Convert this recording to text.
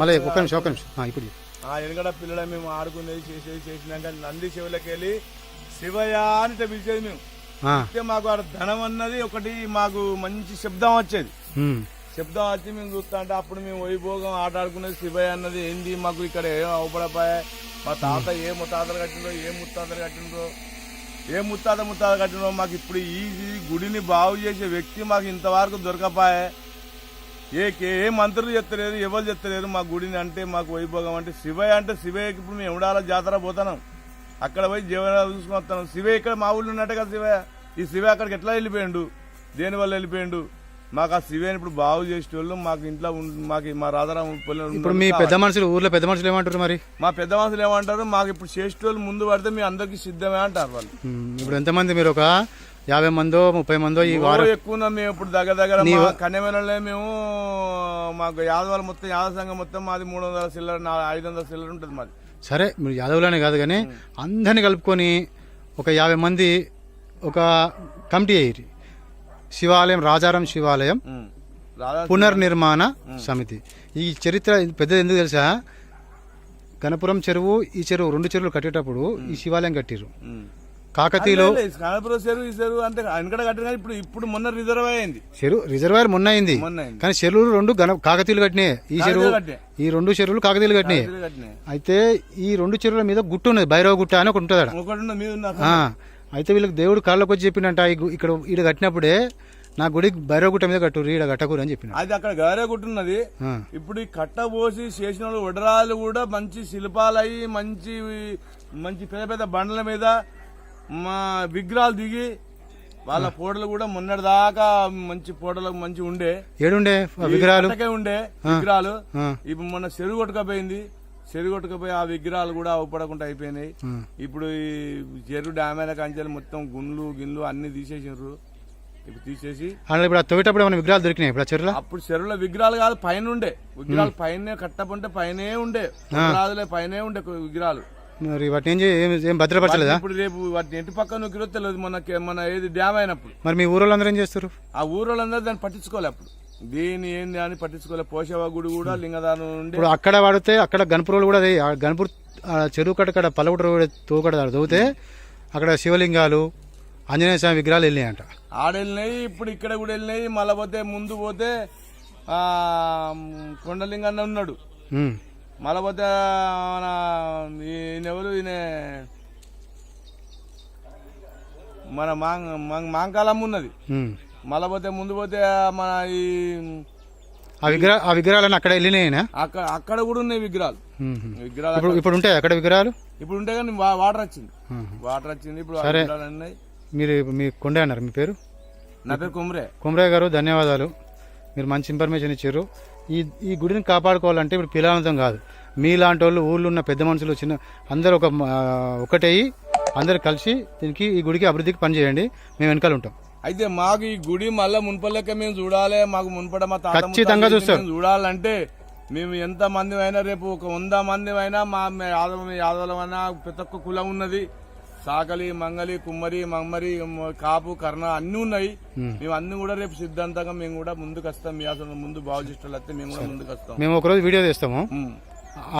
మళ్ళీ ఒక్క నిమిషం ఒక్క నిమిషం. ఇప్పుడు. ఆ ఎనగడ పిల్లల మేము ఆడుకునేది చేసేది చేసినాక నంది చెవులకి వెళ్ళి శివయ్య అని పిలిచేది మేము. అయితే మాకు ఆడ ధనం అన్నది ఒకటి మాకు మంచి శబ్దం వచ్చేది. శబ్దం వచ్చి మేము చూస్తా అంటే అప్పుడు మేము వైభోగం ఆట ఆడుకునేది శివయ్య అన్నది. ఏంది? మాకు ఇక్కడ ఏం అవపడపాయే? మా తాత ఏ ముత్తాతలు కట్టిండ్రో ఏ ముత్తాతలు కట్టిండ్రో ఏ ముత్తాత ముత్తాత కట్టిండ్రో మాకు ఇప్పుడు ఈ గుడిని బాగు చేసే వ్యక్తి మాకు ఇంతవరకు దొరకపాయే. ఏ ఏ మంత్రులు చెప్తలేరు ఎవరు చెప్తలేరు మా గుడిని అంటే మాకు వైభోగం అంటే శివయ్య అంటే శివయ్యకి ఇప్పుడు మేము ఎవడాల జాతర పోతున్నాం అక్కడ పోయి జీవనాలు చూసుకుని వస్తాం శివయ్య ఇక్కడ మా ఊళ్ళో ఉన్నట్టే కదా శివయ్య. ఈ శివయ్య అక్కడికి ఎట్లా వెళ్ళిపోయిండు? దేని వల్ల వెళ్ళిపోయిండు? మాకు ఆ శివయ్యని ఇప్పుడు బాగు చేసేటోళ్ళు మాకు ఇంట్లో మాకు మా రాధారాం ఇప్పుడు మీ పెద్ద మనుషులు ఊర్లో పెద్ద మనుషులు ఏమంటారు మరి? మా పెద్ద మనుషులు ఏమంటారు? మాకు ఇప్పుడు చేసేటోళ్ళు ముందు పడితే మీ అందరికి సిద్ధమే అంటారు వాళ్ళు. ఇప్పుడు ఎంతమంది మీరు ఒక యాభై మందో ముప్పై మందో ఈ వారం. ఎక్కువ మేము ఇప్పుడు దగ్గర దగ్గర మా కన్యమేళలో మేము మాకు యాదవాల మొత్తం యాదవ సంఘం మొత్తం మాది మూడు వందల సిల్లర్ ఐదు వందల సిల్లర్ ఉంటుంది మాది. సరే మీరు యాదవులనే కాదు కానీ అందరిని కలుపుకొని ఒక యాభై మంది ఒక కమిటీ అయ్యి శివాలయం రాజారాం శివాలయం పునర్నిర్మాణ సమితి. ఈ చరిత్ర పెద్దది ఎందుకు తెలుసా? గణపురం చెరువు ఈ చెరువు రెండు చెరువులు కట్టేటప్పుడు ఈ శివాలయం కట్టిరు ఉం. కాకతీయులు లే, లే, కానపురం చెరువు ఈ చెరువు అంటే వెనకడ కట్టిన కానీ ఇప్పుడు ఇప్పుడు మొన్న రిజర్వ్ అయింది. చెరువు రిజర్వాయర్ మొన్న అయింది. మొన్న అయింది. కానీ చెరువులు రెండు గణ కాకతీయులు కట్టినాయి. ఈ చెరువు కట్టినాయి. ఈ రెండు చెరువులు కాకతీయులు కట్టినాయి. అయితే ఈ రెండు చెరువుల మీద గుట్ట ఉన్నది. భైరవ గుట్ట అని ఒకటి ఉంటుంది ఆడ. ఒకటి ఉన్న మీద ఉన్న ఆ అయితే వీళ్ళకి దేవుడు కాళ్ళకి వచ్చి చెప్పిండంట ఈ గు- ఇక్కడ ఈడ కట్టినప్పుడే నా గుడి భైరవ గుట్ట మీద కట్టు ఈడ కట్టకూరు అని చెప్పిన అది అక్కడ గారే కొట్టున్నది ఇప్పుడు ఈ కట్ట పోసి చేసిన వాళ్ళు వడరాలు కూడా మంచి శిల్పాలు అయ్యి మంచి మంచి పెద్ద పెద్ద బండల మీద మా విగ్రహాలు దిగి వాళ్ళ ఫోటోలు కూడా మొన్నటి దాకా మంచి ఫోటోలు మంచి ఉండే. ఏడుండే విగ్రహాలు? ఉండే విగ్రహాలు. ఇప్పుడు మొన్న చెరువు కొట్టుకపోయింది. చెరువు కొట్టుకపోయి ఆ విగ్రహాలు కూడా అవపడకుండా అయిపోయినాయి. ఇప్పుడు ఈ చెరువు డ్యామేల కంచెలు మొత్తం గుండ్లు గిన్లు అన్ని తీసేసారు ఇప్పుడు తీసేసి ఇప్పుడు తవ్వేటప్పుడు ఏమైనా విగ్రహాలు దొరికినాయి ఇప్పుడు చెరువులో? అప్పుడు చెరువుల విగ్రహాలు కాదు పైన ఉండే. విగ్రహాలు పైన కట్టపుంటే పైనే ఉండే. రాదులే పైనే ఉండే విగ్రహాలు. మరి వాటిని ఏం చే- ఏం ఏం భద్రపరచలేదా? ఇప్పుడు రేపు వాటిని ఇంటి పక్కన నొక్కిరో తెలియదు మన మన ఏది డ్యామ్ అయినప్పుడు. మరి మీ ఊరోళ్ళందరూ ఏం చేస్తారు? ఆ ఊరోళ్ళందరూ దాన్ని పట్టించుకోలే అప్పుడు. దీని ఏంది అని పట్టించుకోలే. పోషవ గుడి కూడా లింగదానం ఉండే. ఇప్పుడు అక్కడ వాడితే అక్కడ గణపురంలో కూడా అదే. ఆ గణపూర్ ఆ చెరువు కట్ట కడ పల్లవుడు తోకడ తవ్వితే అక్కడ శివలింగాలు ఆంజనేయ స్వామి విగ్రహాలు వెళ్ళినాయంట. ఆడెళ్ళినాయి ఇప్పుడు ఇక్కడ కూడా వెళ్ళినాయి. మళ్ళా పోతే ముందు పోతే ఆ కొండలింగన్న ఉన్నాడు. ఉమ్, మళ్ళా పోతే మన ఈయనెవరు ఈయన మన మాంగ మాంకాలమ్మ ఉన్నది. మళ్ళా పోతే ముందు పోతే మన ఈ ఆ విగ్రహ ఆ అక్కడ వెళ్ళినాయినా? అక్కడ అక్కడ కూడా ఉన్నాయి విగ్రహాలు. విగ్రహాలు ఇప్పుడు ఉంటాయి అక్కడ విగ్రహాలు? ఇప్పుడు ఉంటే కానీ వాటర్ వచ్చింది. వాటర్ వచ్చింది ఇప్పుడు సరే. మీరు మీ కొండే అన్నారు మీ పేరు? నా పేరు కుమ్రే. కుమరయ్య గారు ధన్యవాదాలు. మీరు మంచి ఇన్ఫర్మేషన్ ఇచ్చారు. ఈ ఈ గుడిని కాపాడుకోవాలంటే ఇప్పుడు పిల్లలంతం కాదు. మీలాంటి వాళ్ళు ఊళ్ళో ఉన్న పెద్ద మనుషులు చిన్న అందరూ ఒక ఒకటయ్యి అందరు కలిసి దీనికి ఈ గుడికి అభివృద్ధికి పనిచేయండి. మేము వెనకాల ఉంటాం. అయితే మాకు ఈ గుడి మళ్ళా మున్పల్లెక్క మేము చూడాలి మాకు మున్పడ మా ఖచ్చితంగా చూస్తాం. చూడాలంటే మేము ఎంత మంది అయినా రేపు ఒక వంద మంది అయినా మా మే- యాదవ యాదవులమైనా ప్రతి ఒక్క కులం ఉన్నది. సాకలి మంగలి కుమ్మరి మమ్మరి కాపు కర్ణ అన్ని ఉన్నాయి. మేము. అన్ని కూడా రేపు సిద్ధాంతంగా మేము కూడా ముందుకు వస్తాం. మీ అసలు ముందు బాగు చేసేటట్టు మేము కూడా ముందుకు వస్తాం. మేము ఒకరోజు వీడియో తీస్తాము. ఉమ్.